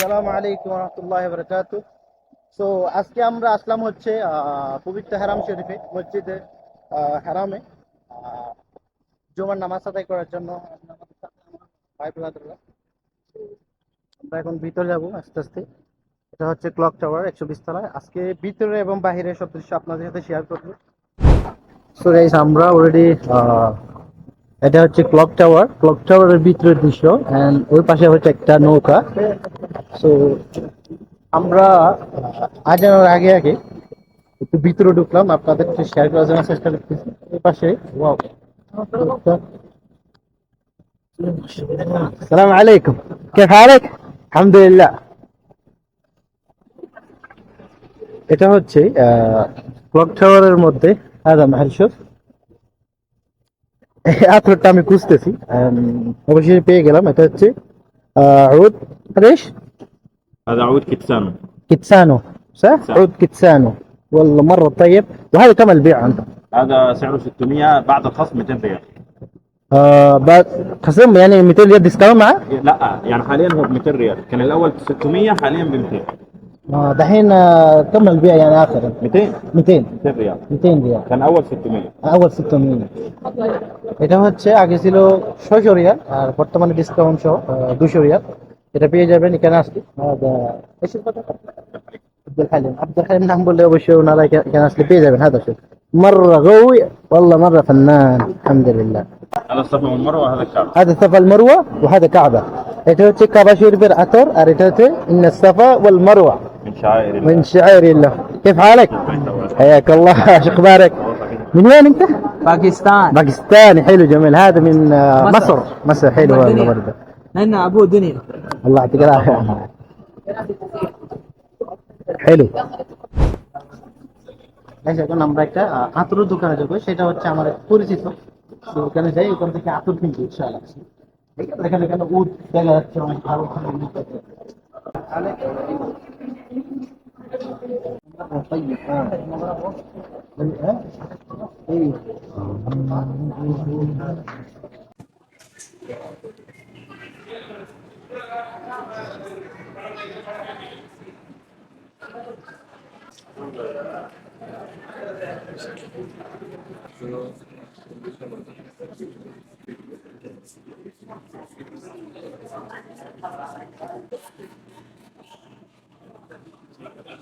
সালাম আলাইকুম রহমতুল্লাহ বরকাত সো আজকে আমরা আসলাম হচ্ছে পবিত্র হারাম শরীফে, মসজিদে হারামে। জুমার নামাজ আদায় করার জন্য আমরা এখন ভিতরে যাব আস্তে আস্তে। এটা হচ্ছে ক্লক টাওয়ার একশো বিশ তলায়। আজকে ভিতরে এবং বাইরে সব দৃশ্য আপনাদের সাথে শেয়ার করব। সো গাইস আমরা অলরেডি এটা হচ্ছে ক্লক টাওয়ার ক্লক টাওয়ারের ভিতরের দৃশ্য এন্ড ওই পাশে হচ্ছে একটা নৌকা সো আমরা আজানোর আগে আগে একটু ভিতরে ঢুকলাম আপনাদের একটু শেয়ার করার জন্য চেষ্টা করতেছি ওই পাশে ওয়াও السلام عليكم كيف حالك؟ الحمد لله এটা হচ্ছে ক্লক টাওয়ারের মধ্যে আদা মাহের শোফ আতরটা আমি খুঁজতেছি আম, অবশেষে পেয়ে গেলাম এটা হচ্ছে আহ, عود ليش؟ هذا عود كتسانو كيتسانو صح؟ صح. عود كيتسانو والله مرة طيب وهذا كم البيع عنده؟ هذا سعره 600 بعد الخصم 200 ريال آه بعد خصم يعني 200 ريال ديسكاونت معاه؟ لا يعني حاليا هو ب 200 ريال كان الاول 600 حاليا ب 200 آه دحين آه كم البيع يعني آخر؟ 200 200 200 ريال 200 ريال كان اول 600 আবার সিস্টেম এটা হচ্ছে আগে ছিল ছয়শো রিয়াল আর বর্তমানে ডিসকাউন্ট সহ দুশো রিয়াল এটা পেয়ে যাবেন এখানে আসলে আর, আহ, এসের কথা আব্দুল হালিম আব্দুল হালিম নাম বললে অবশ্যই ওনারা এখা- এখানে আসলে পেয়ে যাবেন হ্যাঁ দর্শক مرة قوي والله مرة فنان الحمد لله هذا الصفا والمروه هذا الكعب هذا صفا المروة وهذا كعبة এটা হচ্ছে কাবা শরীফের আতর আর এটা হচ্ছে ইন্না সাফা ওয়াল মারওয়া من شعائر الله من شعائر الله كيف حالك حياك الله ايش اخبارك من وين انت باكستان باكستاني حلو جميل هذا من آه، مصر. مصر مصر حلو والله والله دنيا. برضه لان ابو دنيا الله يعطيك العافيه حلو এই যে এখন আমরা একটা আহ, আতরের দোকানে যাবো সেটা হচ্ছে আমার এক পরিচিত তো ওখানে যাই ওখান থেকে আতর কিনতে ইনশাআল্লাহ এখানে এখানে উট দেখা যাচ্ছে অনেক ভালো ভালো طيب آه أيوه Thank you.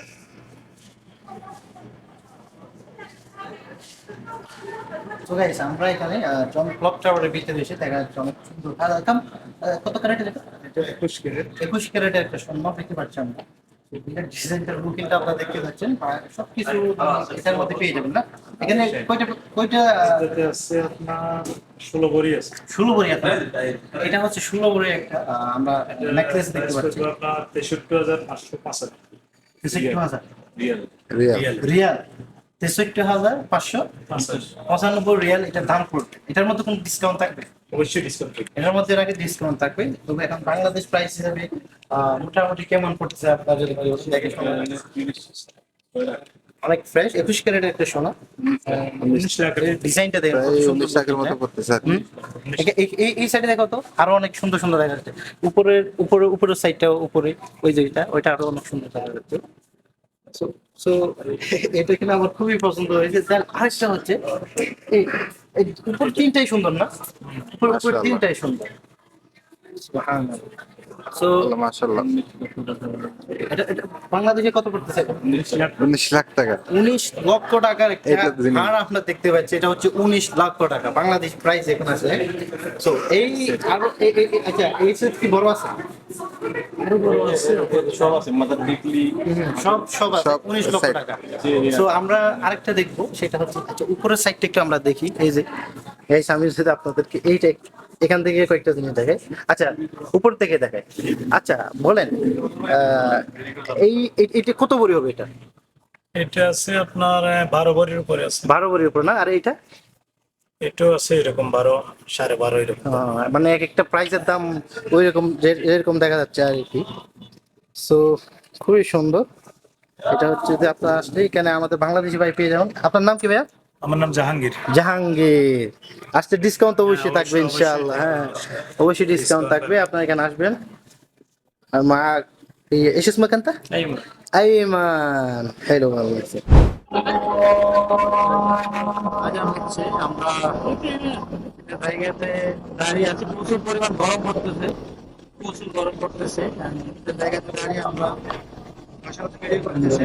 তো গাইস আমরা এখানে জন ক্লক টাওয়ারের ভিতরে এসে দেখা যাচ্ছে অনেক সুন্দর আর একদম কত ক্যারেটের এটা? একুশ ক্যারেট একুশ ক্যারেটের একটা সম্মান দেখতে পাচ্ছি আমরা। ডিজাইনটার বুকিংটা আপনারা দেখতে পাচ্ছেন। সবকিছু এটার মধ্যে পেয়ে যাবেন না। এখানে কয়টা কয়টা আছে আপনার ষোলো ভরি আছে। ষোলো বড়ি আপনার এটা হচ্ছে ষোলো বড়ি একটা আহ, আমরা নেকলেস দেখতে পাচ্ছি। আপনার তেষট্টি হাজার পাঁচশো তেষট্টি হাজার। রিয়াল। রিয়াল। রিয়াল। তেষট্টি হাজার পাঁচশো পঁচানব্বই রিয়াল এটার দাম পড়বে। এটার মধ্যে কোনো ডিসকাউন্ট থাকবে? অবশ্যই ডিসকাউন্ট এটার মধ্যে এর আগে ডিসকাউন্ট থাকবে। তবে এখন বাংলাদেশ প্রাইস হিসাবে আহ, মোটামুটি কেমন পড়তেছে আপনার যদি। অনেক ফ্রেশ একুশ ক্যারেটের একটা সোনা। ডিজাইনটা দেখেন সুন্দর উনিশ মতো? পড়তেছে এই সাইডে দেখো তো আরও অনেক সুন্দর সুন্দর দেখা যাচ্ছে। উপরের উপরে উপরের সাইডটাও উপরে ওই যেটা ওইটা আরও অনেক সুন্দর দেখা যাচ্ছে। সো এটা কিনা আমার খুবই পছন্দ হয়েছে। দেন আরেকটা হচ্ছে এই এই উপর তিনটাই সুন্দর না? উপর উপর তিনটাই সুন্দর সো আল্লাহ, মাশাআল্লাহ এটা এটা বাংলাদেশে কত পড়তেছে? উনিশ লাখ টাকা। উনিশ লক্ষ টাকার একটা এটা জিনিস। হার আপনার দেখতে পাচ্ছি এটা হচ্ছে উনিশ লক্ষ টাকা। বাংলাদেশ প্রাইস এখন আছে। সো এই আরও এই- এই- এই- আচ্ছা এই সেট কি বড় আছে? আরও বড় আছে সব আছে মাদার ডিপলি সব সব আছে সব উনিশ লক্ষ set। টাকা। সো আমরা আরেকটা দেখব সেটা হচ্ছে আচ্ছা উপরের সাইডটা একটু আমরা দেখি। এই যে এই স্বামীর সাথে আপনাদেরকে এইটা একটু এখান থেকে কয়েকটা জিনিস দেখে। আচ্ছা উপর থেকে দেখে। আচ্ছা বলেন এই এটা কত বড়ি হবে এটা? এটা আছে আপনার বারো ভরির উপরে আছে। বারো বড়ির উপর না? আর এইটা? এটাও আছে এরকম বারো সাড়ে বারো এরকম। মানে এক একটা প্রাইসের দাম ওই রকম এরকম দেখা যাচ্ছে আর কি। সো খুবই সুন্দর। এটা হচ্ছে যে আপনার আসলে এখানে আমাদের বাংলাদেশি ভাই পেয়ে যাবেন। আপনার নাম কি ভাইয়া? আমার নাম জাহাঙ্গীর জাহাঙ্গীর আসতে ডিসকাউন্ট তো অবশ্যই হ্যাঁ, থাকবে অবশ্যই, ইনশাআল্লাহ হ্যাঁ অবশ্যই ডিসকাউন্ট Discount থাকবে আপনারা এখানে আসবেন আর মা ايش اسمك انت؟ أيمن ايمن حلو والله আজ হচ্ছে আমরা জায়গাতে দাঁড়িয়ে আছি প্রচুর পরিমাণ গরম পড়তেছে প্রচুর গরম পড়তেছে আর জায়গাতে দাঁড়িয়ে আমরা বাসা থেকে বেরিয়ে করতেছে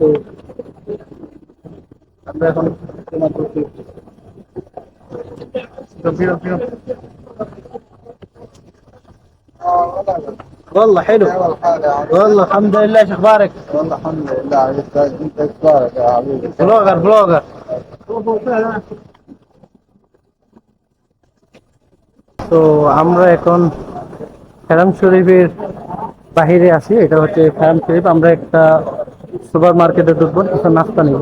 তো আমরা এখন তোমার প্রতি- তো ফিরো, ফিরো। والله حلو والله الحمد لله شو اخبارك؟ والله الحمد لله انت انت اخبارك يا حبيبي بلوجر بلوجر তো আমরা এখন ফেরাম শরীফের বাহিরে আছি এটা হচ্ছে ফেরাম শরীফ আমরা একটা সুপার মার্কেটে ঢুকবো কিছু নাস্তা নিব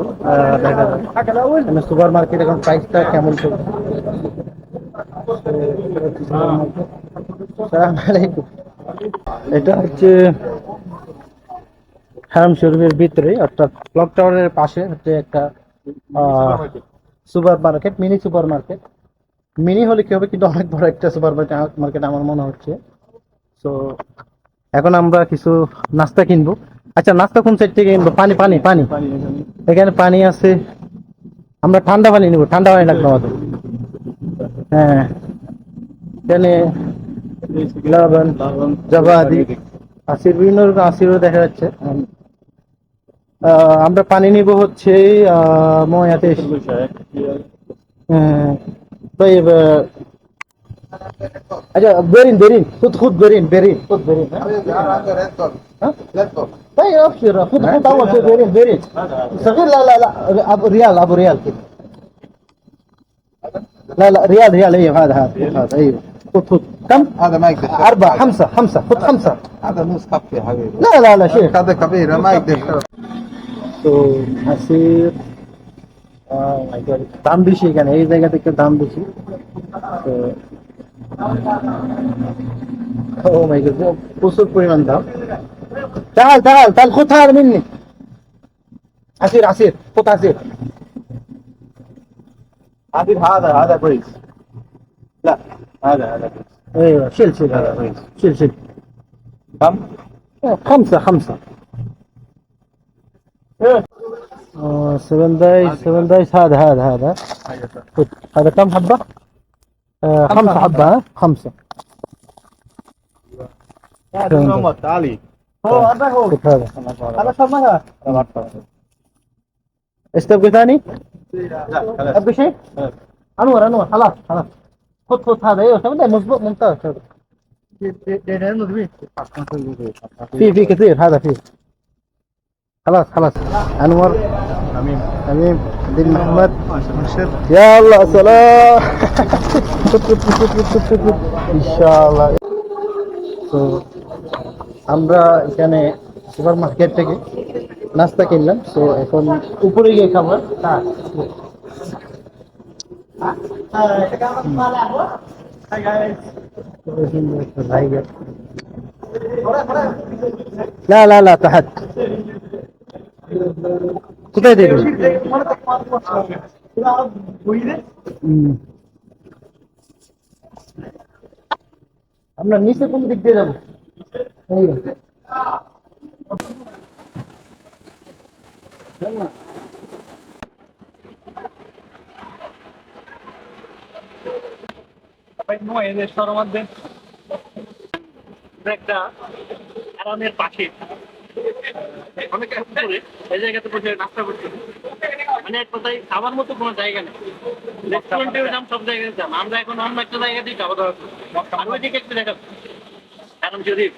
দেখা যাক। এখানে সুপার মার্কেট এখন প্রাইসটা কেমন আলাইকুম। এটা হচ্ছে হ্যারাম শরীফের ভিতরে অর্থাৎ ক্লক টাওয়ারের পাশে হচ্ছে একটা super market mini super market mini হলে কি হবে? কিন্তু অনেক বড় একটা সুপার মার্কেট আমার মনে হচ্ছে। তো এখন আমরা কিছু নাস্তা কিনবো। আচ্ছা নাস্তা কোন সাইড থেকে কিনবো? পানি পানি পানি। এখানে পানি আছে। আমরা ঠান্ডা পানি নিব, ঠান্ডা পানি লাগবে আমাদের। হ্যাঁ। এখানে লবণ, জবা আদি বিভিন্ন রকম আসিরও দেখা যাচ্ছে। আমরা পানি নিব হচ্ছে ময়াতে হ্যাঁ। তো آه، اجا بيرين بيرين خذ خذ بيرين بيرين خذ بيرين ها؟ ها؟ طيب ابشر خذ خذ اول شيء بيرين بيرين صغير لا لا لا ابو ريال ابو ريال كده لا لا ريال ريال ايوه هذا هذا هذا ايوه خذ خذ كم؟ هذا ما يقدر أربعة خمسة خمسة خذ خمسة هذا نص كف يا حبيبي لا لا لا شيخ هذا كبير ما يقدر يشرب. তো হাসির oh my God, দাম বেশি এখানে এই জায়গা থেকে দাম বেশি তো ও মাই গড প্রচুর পরিমাণ দাম تعال تعال تعال خذ هذا مني عصير عصير خذ عصير عبيد هذا هذا كويس لا هذا هذا كويس ايوه شيل شيل هذا شيل شيل كم؟ خمسة خمسة آه، سفن دايس سفن دايس هذا هذا هذا خذ. هذا كم حبة؟ آه، خمسة حبة ها؟ خمسة. عمر تعالي. طيب. هو هذا هو. هذا هذا فمها إيش تبقى ثاني؟ لا خلاص ابقى شيء؟ أنور أنور خلاص خلاص. خذ خذ هذا. أيوه مضبوط ممتاز في في كثير هذا في خلاص خلاص. أنور. تميم تميم الدين محمد الله. سلام তো আমরা এখানে সুপার মার্কেট থেকে নাস্তা কিনলাম তো এখন উপরে গিয়ে খাবার لا لا لا تحت কোথায় দেখবেন আমরা নিচে কোন দিক দিয়ে যাব? একটা পাশে অনেক এই জায়গাতে বসে নাস্তা করছি মানে এক কথায় খাবার মতো কোনো জায়গা নেই। রেস্টুরেন্টেও যাম, সব জায়গায় যাম। আমরা এখন অন্য একটা জায়গাতেই খাওয়া দাওয়া করি আর ওইদিকে একটু দেখা কারণ শরীফ।